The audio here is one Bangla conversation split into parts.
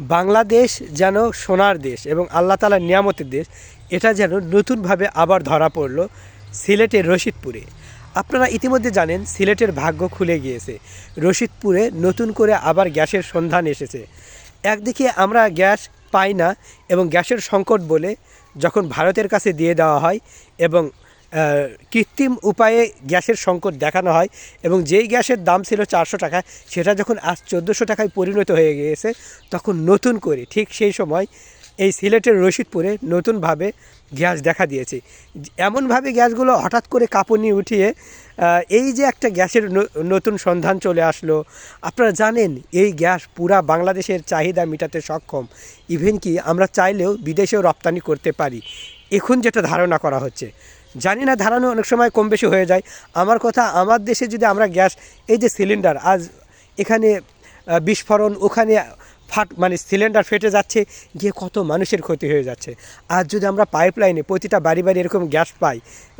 বাংলাদেশ যেন সোনার দেশ এবং আল্লাহ তালার নিয়ামতের দেশ, এটা যেন নতুনভাবে আবার ধরা পড়ল সিলেটের রশিদপুরে। আপনারা ইতিমধ্যে জানেন সিলেটের ভাগ্য খুলে গিয়েছে। রশিদপুরে নতুন করে আবার গ্যাসের সন্ধান এসেছে। একদিকে আমরা গ্যাস পাই না এবং গ্যাসের সংকট বলে যখন ভারতের কাছে দিয়ে দেওয়া হয় এবং কৃত্রিম উপায়ে গ্যাসের সংকট দেখানো হয় এবং যেই গ্যাসের দাম ছিল চারশো টাকা সেটা যখন আজ চোদ্দোশো টাকায় পরিণত হয়ে গিয়েছে, তখন নতুন করে, ঠিক সেই সময় এই সিলেটের রশিদপুরে নতুনভাবে গ্যাস দেখা দিয়েছে। এমনভাবে গ্যাসগুলো হঠাৎ করে কাঁপুনি উঠিয়ে এই যে একটা গ্যাসের নতুন সন্ধান চলে আসলো, আপনারা জানেন এই গ্যাস পুরা বাংলাদেশের চাহিদা মেটাতে সক্ষম। ইভেন কি আমরা চাইলেও বিদেশেও রপ্তানি করতে পারি। এখন যেটা ধারণা করা হচ্ছে জানি না, ধারানো অনেক সময় কম বেশি হয়ে যায়। আমার কথা, আমার দেশে যদি আমরা গ্যাস, এই যে সিলিন্ডার, আজ এখানে বিস্ফোরণ, ওখানে ফাট মানে সিলিন্ডার ফেটে যাচ্ছে, গিয়ে কত মানুষের ক্ষতি হয়ে যাচ্ছে। আর যদি আমরা পাইপ লাইনে প্রতিটা বাড়ি বাড়ি এরকম গ্যাস পাই,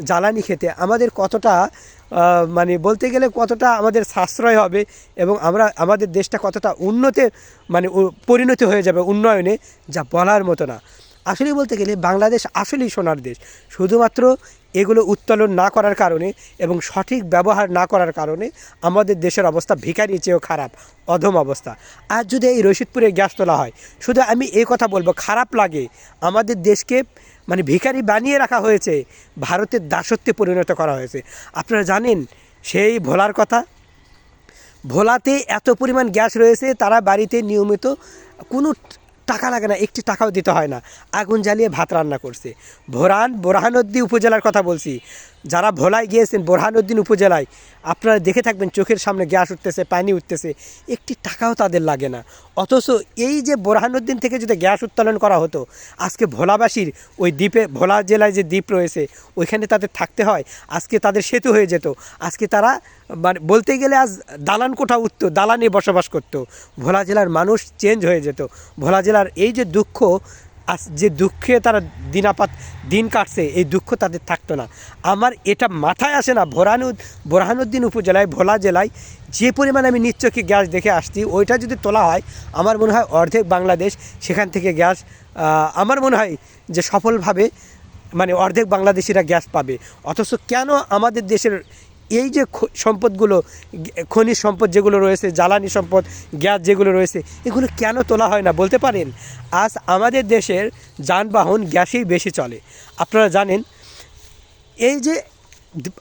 জ্বালানি খেতে, আমাদের কতটা মানে বলতে গেলে কতটা আমাদের সাশ্রয় হবে এবং আমরা, আমাদের দেশটা কতটা উন্নতে মানে পরিণতি হয়ে যাবে উন্নয়নে, যা বলার মতো না। আসলে বলতে গেলে বাংলাদেশ আসলেই সোনার দেশ। শুধুমাত্র এগুলো উত্তোলন না করার কারণে এবং সঠিক ব্যবহার না করার কারণে আমাদের দেশের অবস্থা ভিখারির চেয়েও খারাপ, অধম অবস্থা। আর যদি এই রশিদপুরে গ্যাস তোলা হয়, শুধু আমি এই কথা বলব, খারাপ লাগে। আমাদের দেশকে মানে ভিখারি বানিয়ে রাখা হয়েছে, ভারতের দাসত্বে পরিণত করা হয়েছে। আপনারা জানেন সেই ভোলার কথা? ভোলাতে এত পরিমাণ গ্যাস রয়েছে, তারা বাড়িতে নিয়মিত কোনো টাকা লাগে না, একটি টাকাও দিতে হয় না। আগুন জ্বালিয়ে ভাত রান্না করছে। ভোরান, বোরহানদ্দি উপজেলার কথা বলছি। যারা ভোলায় গিয়েছেন বোরহানউদ্দিন উপজেলায়, আপনারা দেখে থাকবেন চোখের সামনে গ্যাস উঠতেছে, পানি উঠতেছে, একটি টাকাও তাদের লাগে না। অথচ এই যে বোরহানউদ্দিন থেকে যদি গ্যাস উত্তোলন করা হতো, আজকে ভোলাবাসীর ওই দ্বীপে, ভোলা জেলায় যে দ্বীপ রয়েছে, ওইখানে তাদের থাকতে হয়, আজকে তাদের সেতু হয়ে যেত। আজকে তারা মানে বলতে গেলে আজ দালান কোঠা উঠত, দালানে বসবাস করত। ভোলা জেলার মানুষ চেঞ্জ হয়ে যেত। ভোলা জেলার এই যে দুঃখ আজ যে দুঃখে তারা দিনাপাত দিন কাটছে, এই দুঃখ তাদের থাকতো না। আমার এটা মাথায় আসে না, ভোরানু বোরহানুদ্দিন উপজেলায়, ভোলা জেলায় যে পরিমাণে আমি নিশ্চয়ই গ্যাস দেখে আসছি, ওইটা যদি তোলা হয়, আমার মনে হয় অর্ধেক বাংলাদেশ সেখান থেকে গ্যাস আমার মনে হয় যে সফলভাবে মানে অর্ধেক বাংলাদেশিরা গ্যাস পাবে। অথচ কেন আমাদের দেশের এই যে সম্পদগুলো খনিজ সম্পদ যেগুলো রয়েছে, জ্বালানি সম্পদ, গ্যাস যেগুলো রয়েছে, এগুলো কেন তোলা হয় না? বলতে পারেন, আজ আমাদের দেশের যানবাহন গ্যাসেই বেশি চলে। আপনারা জানেন, এই যে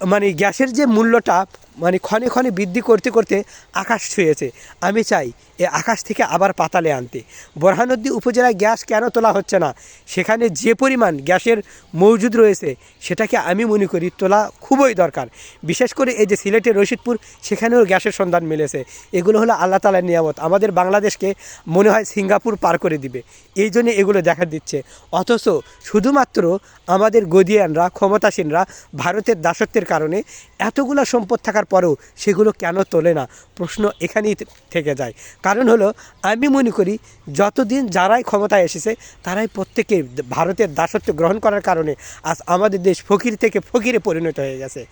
মানে গ্যাসের যে মূল্যটা মানে ক্ষণে ক্ষণে বৃদ্ধি করতে করতে আকাশ ছুঁয়েছে। আমি চাই এ আকাশ থেকে আবার পাতালে আনতে। বোরহানউদ্দিন উপজেলায় গ্যাস কেন তোলা হচ্ছে না? সেখানে যে পরিমাণ গ্যাসের মজুদ রয়েছে, সেটাকে আমি মনে করি তোলা খুবই দরকার। বিশেষ করে এই যে সিলেটের রশিদপুর, সেখানেও গ্যাসের সন্ধান মিলেছে। এগুলো হলো আল্লাহ তালার নিয়ামত। আমাদের বাংলাদেশকে মনে হয় সিঙ্গাপুর পার করে দিবে। এই জন্য এগুলো দেখা দিচ্ছে। অথচ শুধুমাত্র আমাদের গদিয়ানরা, ক্ষমতাসীনরা, ভারতের দাসত্বের কারণে এতগুলো সম্পদ থাকার পরেও সেগুলো কেন তোলে না? প্রশ্ন এখানেই থেকে যায়। কারণ হলো, আমি মনে করি যতদিন যারাই ক্ষমতায় এসেছে, তারাই প্রত্যেকে ভারতের দাসত্ব গ্রহণ করার কারণে আজ আমাদের দেশ ফকির থেকে ফকিরে পরিণত হয়ে গেছে।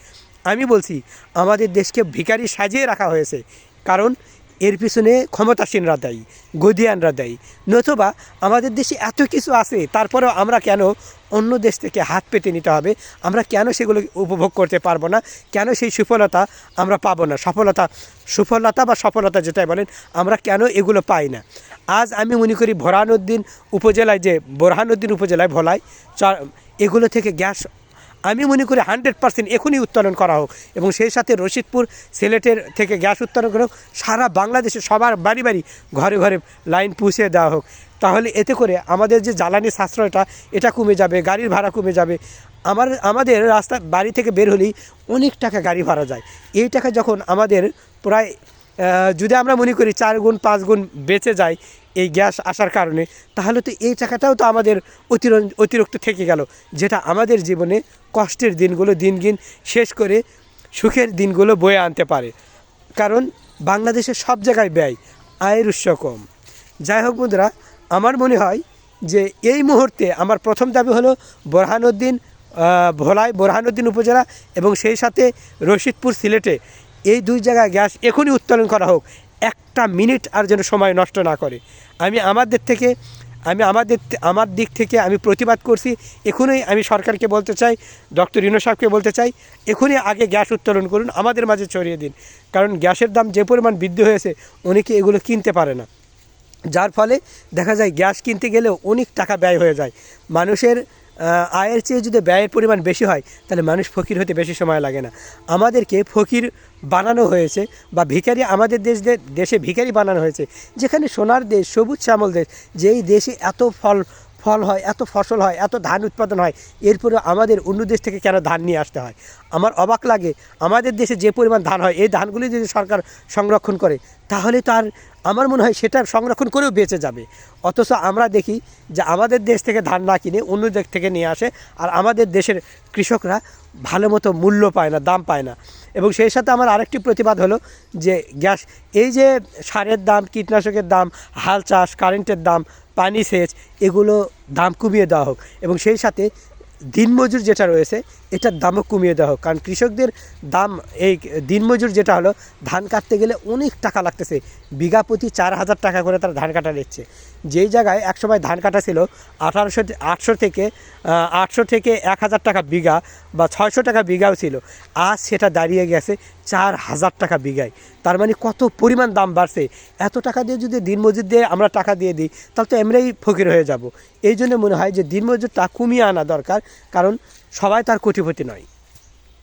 আমি বলছি, আমাদের দেশকে ভিকারি সাজিয়ে রাখা হয়েছে। কারণ এর পিছনে ক্ষমতাসীনরা দেয়, গদিয়ানরা দেয়। নতুবা আমাদের দেশে এত কিছু আছে, তারপরেও আমরা কেন অন্য দেশ থেকে হাত পেতে নিতে হবে? আমরা কেন সেগুলো উপভোগ করতে পারব না? কেন সেই সুফলতা আমরা পাবো না? সফলতা, সুফলতা বা সফলতা যেটাই বলেন, আমরা কেন এগুলো পাই না? আজ আমি মনে করি ভোরানুদ্দিন উপজেলায় যে, বোরহানুদ্দিন উপজেলায় ভোলায়, চা- এগুলো থেকে গ্যাস আমি মনে করি হান্ড্রেড পার্সেন্ট এখনই উত্তোলন করা হোক এবং সেই সাথে রশিদপুর সিলেটের থেকে গ্যাস উত্তোলন করা হোক, সারা বাংলাদেশে সবার বাড়ি বাড়ি ঘরে ঘরে লাইন পৌঁছে দেওয়া হোক। তাহলে এতে করে আমাদের যে জ্বালানি সাশ্রয়টা, এটা কমে যাবে, গাড়ির ভাড়া কমে যাবে। আমার, আমাদের রাস্তা বাড়ি থেকে বের হলেই অনেক টাকা গাড়ি ভাড়া যায়। এই টাকা যখন আমাদের প্রায় যদি আমরা মনে করি চার গুণ, পাঁচ গুণ বেঁচে যায় এই গ্যাস আসার কারণে, তাহলে তো এই টাকাটাও তো আমাদের অতির- অতিরিক্ত থেকে গেল। যেটা আমাদের জীবনে কষ্টের দিনগুলো দিন দিন শেষ করে সুখের দিনগুলো বয়ে আনতে পারে। কারণ বাংলাদেশের সব জায়গায় ব্যয়, আয়ের উৎস কম। যাই হোক বন্ধুরা, আমার মনে হয় যে এই মুহূর্তে আমার প্রথম দাবি হলো বোরহানুদ্দিন ভোলায়, বোরহানুদ্দিন উপজেলা এবং সেই সাথে রশিদপুর সিলেটে এই দুই জায়গায় গ্যাস এখনই উত্তোলন করা হোক। একটা মিনিট আর যেন সময় নষ্ট না করে। আমি আমাদের থেকে, আমি আমাদের, আমার দিক থেকে আমি প্রতিবাদ করছি। এখনই আমি সরকারকে বলতে চাই, ডক্টর ইনো সাহেবকে বলতে চাই, এখনই আগে গ্যাস উত্তোলন করুন, আমাদের মাঝে ছড়িয়ে দিন। কারণ গ্যাসের দাম যে পরিমাণ বৃদ্ধি হয়েছে, অনেকে এগুলো কিনতে পারে না। যার ফলে দেখা যায় গ্যাস কিনতে গেলেও অনেক টাকা ব্যয় হয়ে যায়। মানুষের আয়ের চেয়ে যদি ব্যয়ের পরিমাণ বেশি হয়, তাহলে মানুষ ফকির হতে বেশি সময় লাগে না। আমাদেরকে ফকির বানানো হয়েছে বা ভিখারি আমাদের দেশ দেশে ভিখারি বানানো হয়েছে। যেখানে সোনার দেশ, সবুজ শ্যামল দেশ, যেই দেশে এত ফল ফল হয়, এত ফসল হয়, এত ধান উৎপাদন হয় এরপরে আমাদের অন্য দেশ থেকে কেন ধান নিয়ে আসতে হয়? আমার অবাক লাগে, আমাদের দেশে যে পরিমাণ ধান হয়, এই ধানগুলি যদি সরকার সংরক্ষণ করে তাহলে তার আমার মনে হয় সেটা সংরক্ষণ করেও বেঁচে যাবে। অথচ আমরা দেখি যে আমাদের দেশ থেকে ধান না কিনে অন্য দেশ থেকে নিয়ে আসে আর আমাদের দেশের কৃষকরা ভালো মতো মূল্য পায় না, দাম পায় না। এবং সেই সাথে আমার আরেকটি প্রতিবাদ হলো যে গ্যাস, এই যে সারের দাম, কীটনাশকের দাম, হাল চাষ, কারেন্টের দাম, পানি সেচ, এগুলো দাম কমিয়ে দেওয়া হোক। এবং সেই সাথে দিনমজুর যেটা রয়েছে, এটার দামও কমিয়ে দেওয়া হোক। কারণ কৃষকদের দাম, এই দিনমজুর যেটা হলো, ধান কাটতে গেলে অনেক টাকা লাগতেছে। বিঘা প্রতি চার হাজার টাকা করে তারা ধান কাটা নিচ্ছে। যেই জায়গায় একসময় ধান কাটা ছিল, আঠারোশো আটশো থেকে আটশো থেকে এক হাজার টাকা বিঘা বা ছয়শো টাকা বিঘাও ছিল। আজ সেটা দাঁড়িয়ে গেছে চার হাজার টাকা বিঘায়। তার মানে কত পরিমাণ দাম বাড়ছে? এত টাকা দিয়ে যদি দিন মজুর দিয়ে আমরা টাকা দিয়ে দিই, তাহলে তো এমনিই ফকির হয়ে যাব। এই জন্য মনে হয় যে দিন মজুরটা কমিয়ে আনা দরকার, কারণ সবাই তার কোটিপতি নয়।